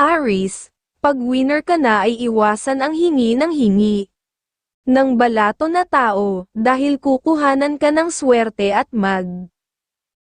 Aris, pag winner ka na ay iwasan ang hingi ng hingi. Ng balato na tao, dahil kukuhanan ka ng swerte at mag.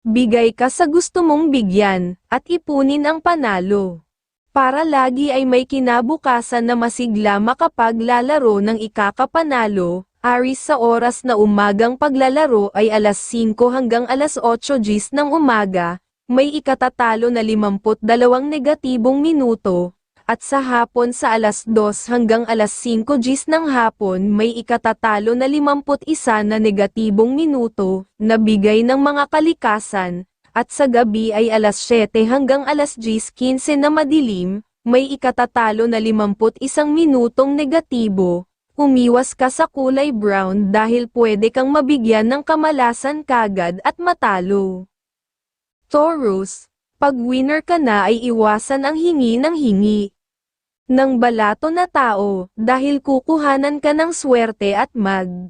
Bigay ka sa gusto mong bigyan, at ipunin ang panalo. Para lagi ay may kinabukasan na masigla makapaglalaro ng ikakapanalo, Aris sa oras na umagang paglalaro ay alas 5 hanggang alas 8 gis ng umaga, may ikatatalo na 52 negatibong minuto, at sa hapon sa alas 2 hanggang alas 5 gis ng hapon may ikatatalo na 51 na negatibong minuto, na bigay ng mga kalikasan, at sa gabi ay alas 7 hanggang alas 10.15 na madilim, may ikatatalo na 51 minutong negatibo, umiwas ka sa kulay brown dahil pwede kang mabigyan ng kamalasan kagad at matalo. Taurus, pag winner ka na ay iwasan ang hingi ng hingi. Ng balato na tao, dahil kukuhanan ka ng swerte at mag.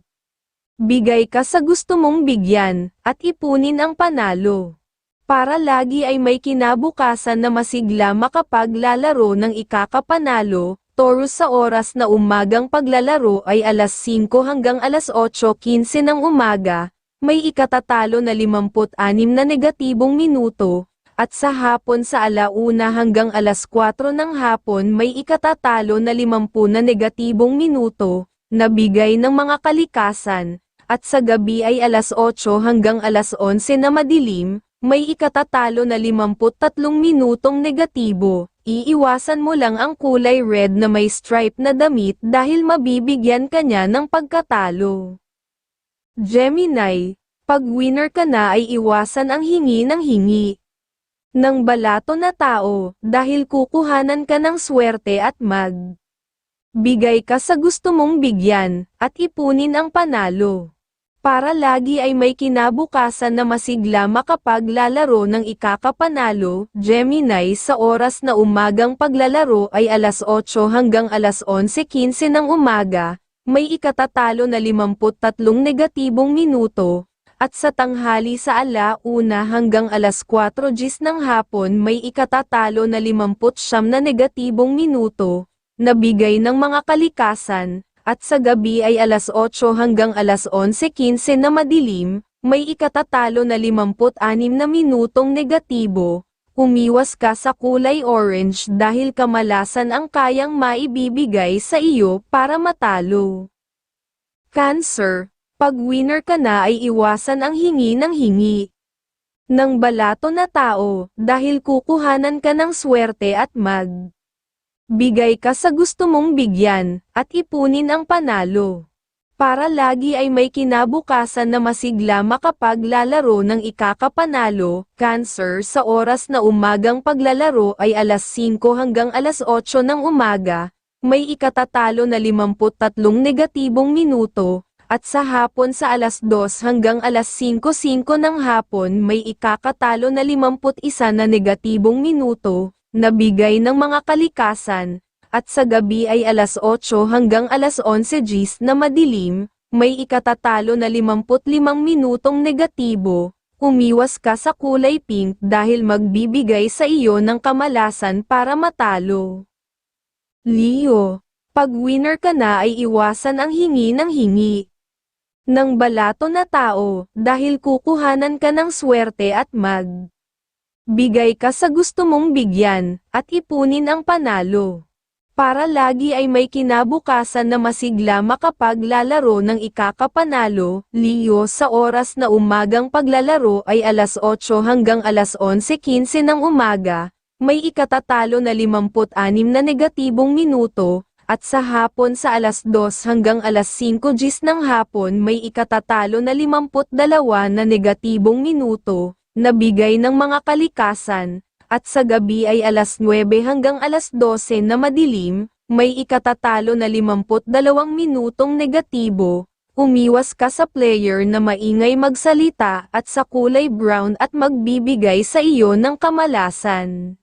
Bigay ka sa gusto mong bigyan, at ipunin ang panalo. Para lagi ay may kinabukasan na masigla makapaglalaro ng ikakapanalo, Taurus sa oras na umagang paglalaro ay alas 5 hanggang alas 8.15 ng umaga, may ikatatalo na 56 na negatibong minuto, at sa hapon sa alauna hanggang alas 4 ng hapon may ikatatalo na 50 na negatibong minuto, na bigay ng mga kalikasan, at sa gabi ay alas 8 hanggang alas 11 na madilim, may ikatatalo na 53 minutong negatibo, iiwasan mo lang ang kulay red na may stripe na damit dahil mabibigyan ka niya ng pagkatalo. Gemini, pag winner ka na ay iwasan ang hingi ng hingi. Ng balato na tao, dahil kukuhanan ka ng swerte at mag. Bigay ka sa gusto mong bigyan, at ipunin ang panalo. Para lagi ay may kinabukasan na masigla makapaglalaro ng ikakapanalo, Gemini sa oras na umagang paglalaro ay alas 8 hanggang alas 11.15 ng umaga, may ikatatalo na 53 negatibong minuto, at sa tanghali sa ala-una hanggang alas 4 gis ng hapon may ikatatalo na 59 na negatibong minuto, na bigay ng mga kalikasan, at sa gabi ay alas 8 hanggang alas 11.15 na madilim, may ikatatalo na 56 na minutong negatibo, umiwas ka sa kulay orange dahil kamalasan ang kayang maibibigay sa iyo para matalo. Cancer, pag winner ka na ay iwasan ang hingi ng hingi. Ng balato na tao, dahil kukuhanan ka ng swerte at mag. Bigay ka sa gusto mong bigyan, at ipunin ang panalo. Para lagi ay may kinabukasan na masigla makapaglalaro ng ikakapanalo, Cancer sa oras na umagang paglalaro ay alas 5 hanggang alas 8 ng umaga, may ikatatalo na 53 negatibong minuto, at sa hapon sa alas 2 hanggang alas 5.05 ng hapon may ikakatalo na 51 na negatibong minuto, na bigay ng mga kalikasan, at sa gabi ay alas 8 hanggang alas 11 gis na madilim, may ikatatalo na 55 minutong negatibo, umiwas ka sa kulay pink dahil magbibigay sa iyo ng kamalasan para matalo. Leo, pag winner ka na ay iwasan ang hingi ng hingi. Ng balato na tao, dahil kukuhanan ka ng swerte at mag. Bigay ka sa gusto mong bigyan, at ipunin ang panalo. Para lagi ay may kinabukasan na masigla makapaglalaro ng ikakapanalo, Leo sa oras na umagang paglalaro ay alas 8 hanggang alas 11.15 ng umaga, may ikatatalo na 56 na negatibong minuto, at sa hapon sa alas 2 hanggang alas 5 gis ng hapon may ikatatalo na 52 na negatibong minuto, na bigay ng mga kalikasan, at sa gabi ay alas 9 hanggang alas 12 na madilim, may ikatatalo na 52 minutong negatibo, umiwas ka sa player na maingay magsalita at sa kulay brown at magbibigay sa iyo ng kamalasan.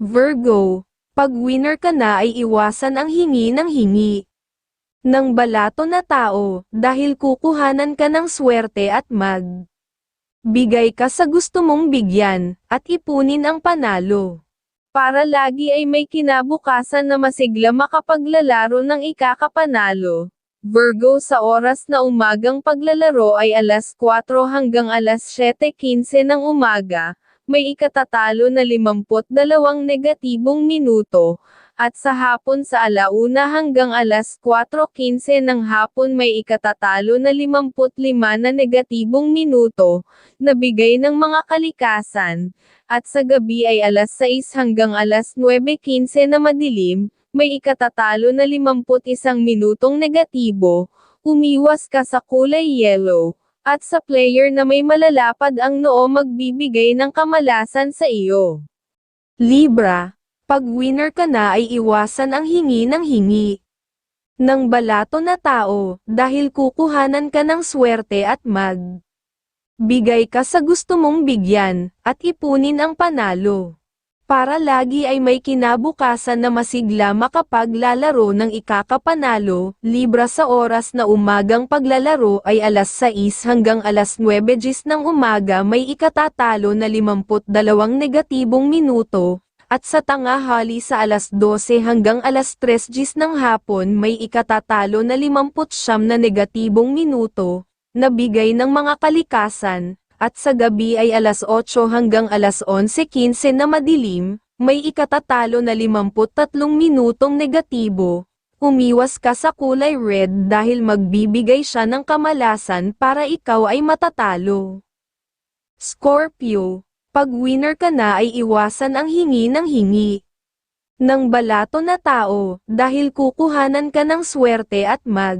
Virgo, pag winner ka na ay iwasan ang hingi ng hingi. Ng balato na tao, dahil kukuhanan ka ng swerte at mag. Bigay ka sa gusto mong bigyan, at ipunin ang panalo. para lagi ay may kinabukasan na masigla makapaglalaro ng ikakapanalo. Virgo sa oras na umagang paglalaro ay alas 4 hanggang alas 7.15 ng umaga, may ikatatalo na 52 negatibong minuto, at sa hapon sa alauna hanggang alas 4.15 ng hapon may ikatatalo na 55 na negatibong minuto, na bigay ng mga kalikasan, at sa gabi ay alas 6 hanggang alas 9.15 na madilim, may ikatatalo na 51 minutong negatibo, umiwas ka sa kulay yellow, at sa player na may malalapad ang noo magbibigay ng kamalasan sa iyo. Libra, pag winner ka na ay iwasan ang hingi ng hingi. Ng balato na tao, dahil kukuhanan ka ng swerte at mag. Bigay ka sa gusto mong bigyan, at ipunin ang panalo. Para lagi ay may kinabukasan na masigla makapaglalaro ng ikakapanalo, libra sa oras na umagang paglalaro ay alas 6 hanggang alas 9 gis ng umaga may ikatatalo na 52 negatibong minuto, at sa tangahali sa alas 12 hanggang alas 3 gis ng hapon may ikatatalo na 59 na negatibong minuto, na bigay ng mga kalikasan, at sa gabi ay alas 8 hanggang alas 11.15 na madilim, may ikatatalo na 53 minutong negatibo. Umiwas ka sa kulay red dahil magbibigay siya ng kamalasan para ikaw ay matatalo. Scorpio, pag winner ka na ay iwasan ang hingi ng hingi. Ng balato na tao, dahil kukuhanan ka ng swerte at mag.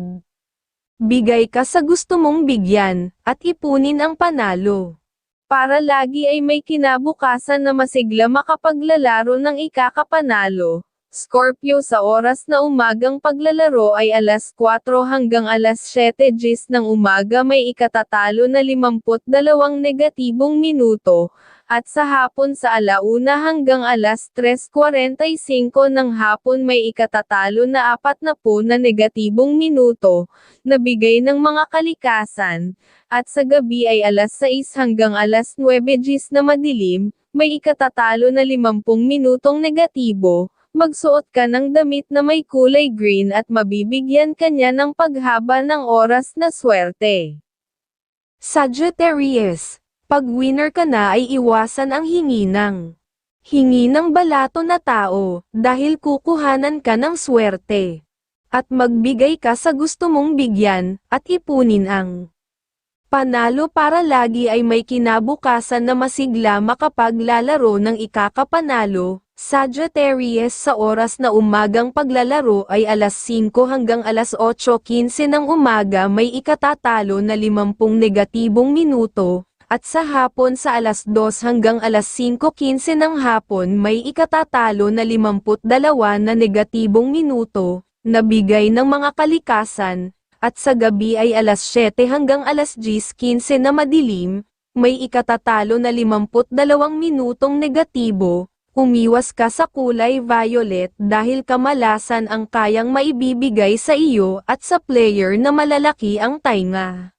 Bigay ka sa gusto mong bigyan, at ipunin ang panalo. Para lagi ay may kinabukasan na masigla makapaglalaro ng ikakapanalo. Scorpio sa oras na umagang paglalaro ay alas 4 hanggang alas 7 gis ng umaga may ikatatalo na 52 negatibong minuto, at sa hapon sa alauna hanggang alas 3.45 ng hapon may ikatatalo na 40 na negatibong minuto, na bigay ng mga kalikasan, at sa gabi ay alas 6 hanggang alas 9 gis na madilim, may ikatatalo na 50 minutong negatibo, magsuot ka ng damit na may kulay green at mabibigyan kanya ng paghaba ng oras na swerte. Sagittarius, pag winner ka na ay iwasan ang hingi ng hingi ng balato na tao, dahil kukuhanan ka ng swerte. At magbigay ka sa gusto mong bigyan, at ipunin ang panalo para lagi ay may kinabukasan na masigla makapaglalaro ng ikakapanalo, Sagittarius sa oras na umagang paglalaro ay alas 5 hanggang alas 8.15 ng umaga may ikatatalo na 50 negatibong minuto, at sa hapon sa alas 2 hanggang alas 5.15 ng hapon may ikatatalo na 52 na negatibong minuto, na bigay ng mga kalikasan, at sa gabi ay alas 7 hanggang alas 10.15 na madilim, may ikatatalo na 52 minutong negatibo, Umiwas ka sa kulay violet dahil kamalasan ang kayang maibibigay sa iyo at sa player na malalaki ang tainga.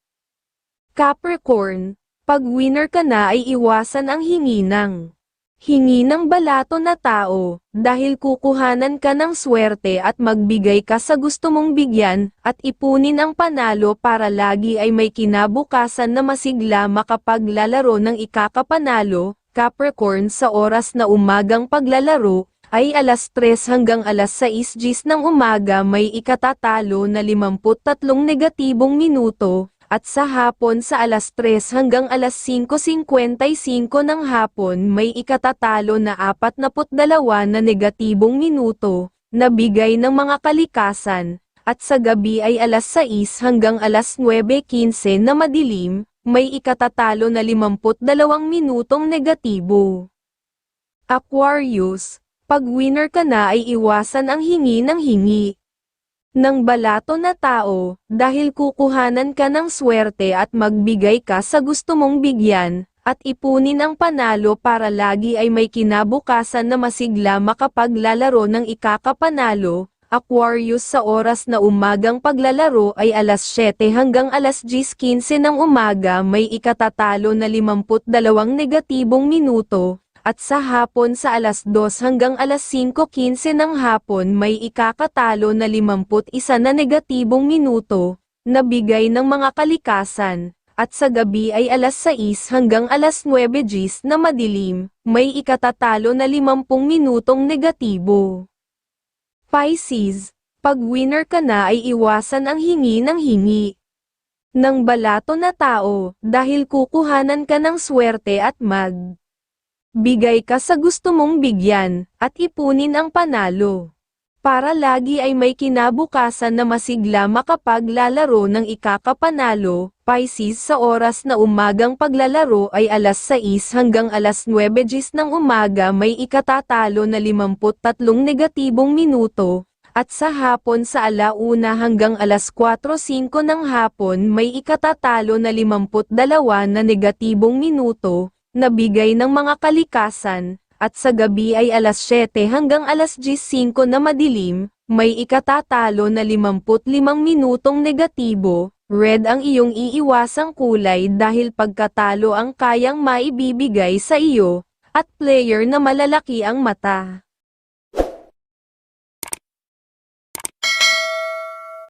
Capricorn, pag winner ka na ay iwasan ang hingi ng hingi ng balato na tao, dahil kukuhanan ka ng swerte at magbigay ka sa gusto mong bigyan, at ipunin ang panalo para lagi ay may kinabukasan na masigla makapaglalaro ng ikakapanalo, Capricorn sa oras na umagang paglalaro, ay alas 3 hanggang alas 6 gis ng umaga may ikatatalo na 53 negatibong minuto, at sa hapon sa alas 3 hanggang alas 5.55 ng hapon may ikatatalo na 42 na negatibong minuto, na bigay ng mga kalikasan, at sa gabi ay alas 6 hanggang alas 9.15 na madilim, may ikatatalo na 52 minutong negatibo. Aquarius, pag winner ka na ay iwasan ang hingi ng hingi. Ng balato na tao, dahil kukuhanan ka ng swerte at magbigay ka sa gusto mong bigyan, at ipunin ang panalo para lagi ay may kinabukasan na masigla makapaglalaro ng ikakapanalo, Aquarius sa oras na umagang paglalaro ay alas 7 hanggang alas 10.15 ng umaga may ikatatalo na 52 negatibong minuto, at sa hapon sa alas 2 hanggang alas 5.15 ng hapon may ikakatalo na 51 na negatibong minuto, na bigay ng mga kalikasan, at sa gabi ay alas 6 hanggang alas 9 gis na madilim, may ikatatalo na 50 minutong negatibo. Pisces, pag winner ka na ay iwasan ang hingi ng hingi ng balato na tao, dahil kukuhanan ka ng swerte at mag. Bigay ka sa gusto mong bigyan, at ipunin ang panalo. Para lagi ay may kinabukasan na masigla makapaglalaro ng ikakapanalo, Pisces sa oras na umagang paglalaro ay alas 6 hanggang alas 9 gis ng umaga may ikatatalo na 53 negatibong minuto, at sa hapon sa alauna hanggang alas 4.05 ng hapon may ikatatalo na 52 na negatibong minuto, na bigay ng mga kalikasan, at sa gabi ay alas 7 hanggang alas 10.05 na madilim, may ikatatalo na 55 minutong negatibo, red ang iyong iiwasang kulay dahil pagkatalo ang kayang maibibigay sa iyo, at player na malalaki ang mata.